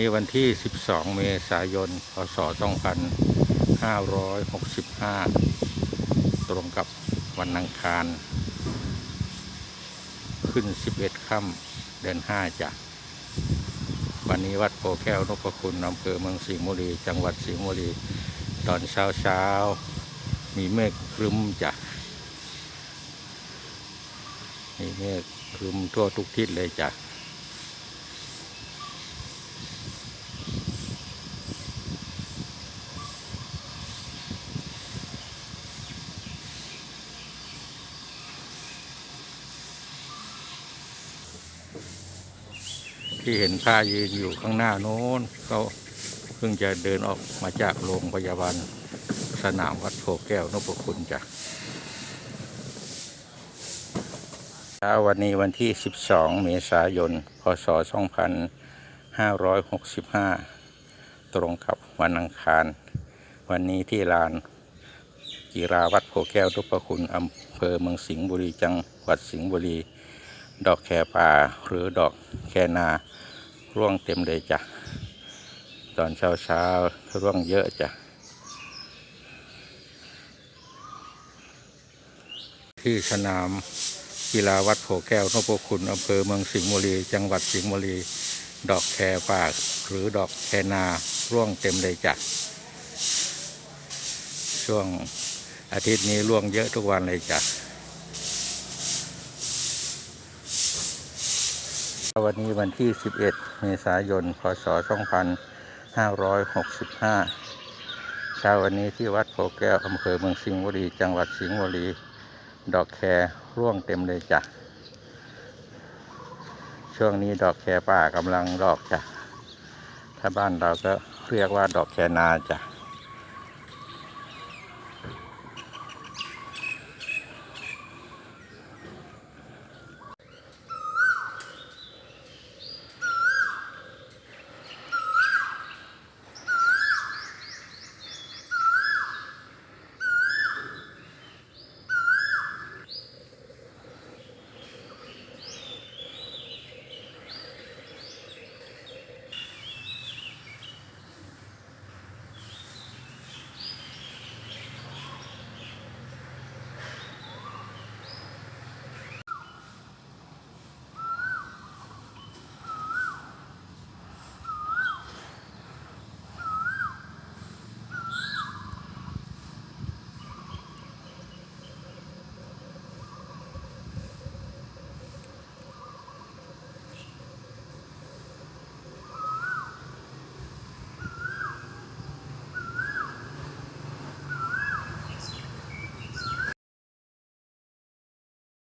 นี้วันที่ 12 เมษายน พศ 2565 ตรงกับวันอังคาร ขึ้น 11 ค่ำเดือน 5จ้ะวันนี้วัดโพแก้วนพคุณอำเภอเมืองสิงห์บุรี จังหวัดสิงห์บุรี ตอนเช้าเช้าๆมีเมฆครึ้มจ้ะ มีเมฆครึ้มทั่วทุกทิศเลยจ้ะ ที่เห็นผ้ายืนอยู่ข้างหน้าโน้นเขาเพิ่งจะเดินออกมาจากโรงพยาบาลสนามวัดโพแก้วนพคุณจ้ะเช้าวันนี้วันที่ 12 เมษายน พศ 2565 ตรงกับวันอังคาร วันนี้ที่ลานกีฬาวัดโพแก้วนพคุณอำเภอเมืองสิงห์บุรีจังหวัดสิงห์บุรี ดอกแคป่าหรือดอกแคนาร่วงเต็มเลยจ้ะ ตอนเช้าเช้าร่วงเยอะจ้ะ ที่สนามกีฬาวัดโพแก้วนพคุณอำเภอเมืองสิงห์บุรี จังหวัดสิงห์บุรี ดอกแคป่าหรือดอกแคนาร่วงเต็มเลยจ้ะ ช่วงอาทิตย์นี้ร่วงเยอะทุกวันเลยจ้ะ วันนี้วันที่ 11 เมษายน พศ 2565 เช้าวันนี้ที่วัดโพแก้วอำเภอเมืองสิงห์บุรี จังหวัดสิงห์บุรี ดอกแคร่วงเต็มเลยจ้ะ ช่วงนี้ดอกแคป่ากำลังดอกจ้ะ ถ้าบ้านเราก็เรียกว่าดอกแคนาจ้ะ